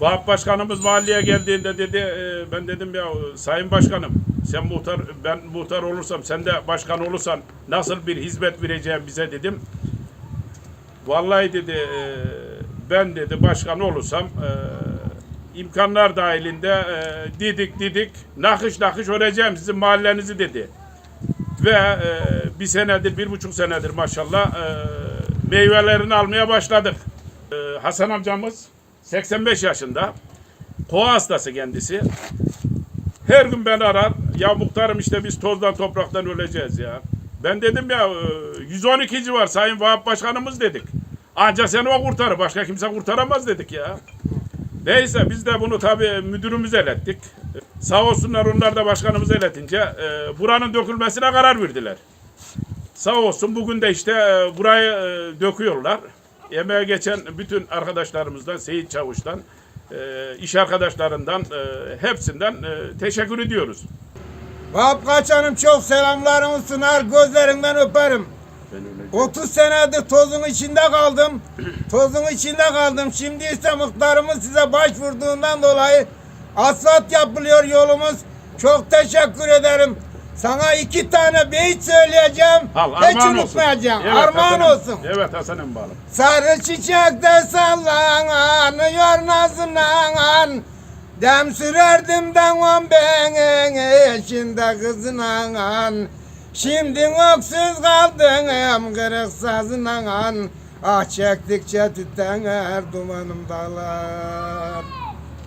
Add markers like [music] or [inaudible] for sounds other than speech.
Vahap Başkanımız mahalleye geldiğinde dedi, e, ben dedim ya Sayın Başkanım sen muhtar ben muhtar olursam sen de başkan olursan nasıl bir hizmet vereceğim bize dedim. Vallahi dedi e, ben dedi başkan olursam e, imkanlar dahilinde e, didik didik nakış nakış öreceğim sizin mahallenizi dedi. Ve e, bir senedir bir buçuk senedir maşallah meyvelerini almaya başladık. Hasan amcamız 85 yaşında. Koa hastası kendisi. Her gün beni arar. Ya muhtarım işte biz tozdan topraktan öleceğiz ya. Ben dedim ya e, 112. var Sayın Vahap Başkanımız dedik. Ancak seni o kurtarır. Başka kimse kurtaramaz dedik ya. Neyse biz de bunu tabii müdürümüze ilettik. Sağ olsunlar onlar da başkanımıza iletince e, buranın dökülmesine karar verdiler. Sağ olsun bugün de işte e, burayı e, döküyorlar. Emeğe geçen bütün arkadaşlarımızdan, Seyit Çavuş'tan, e, iş arkadaşlarından, e, hepsinden e, teşekkür ediyoruz. Vahap Kaçan'ım çok selamlarımı sunar, gözlerinden öperim. Ben öyle 30 senedir tozun içinde kaldım. [clears throat] Tozun içinde kaldım. Şimdi ise muhtarımız size başvurduğundan dolayı asfalt yapılıyor yolumuz. Çok teşekkür ederim. Sana iki tane beyit söyleyeceğim. Al, Hiç unutmayacağım. Evet, armağan Hasan'ım. olsun. Evet Hasan'ım bağlı. Sarı çiçekte sallanıyor nazınan Dem sürerdim den ben eşinde kızınan. Şimdi öksüz kaldım kırık sazınan. Ah çektikçe tüten her dumanım dağlar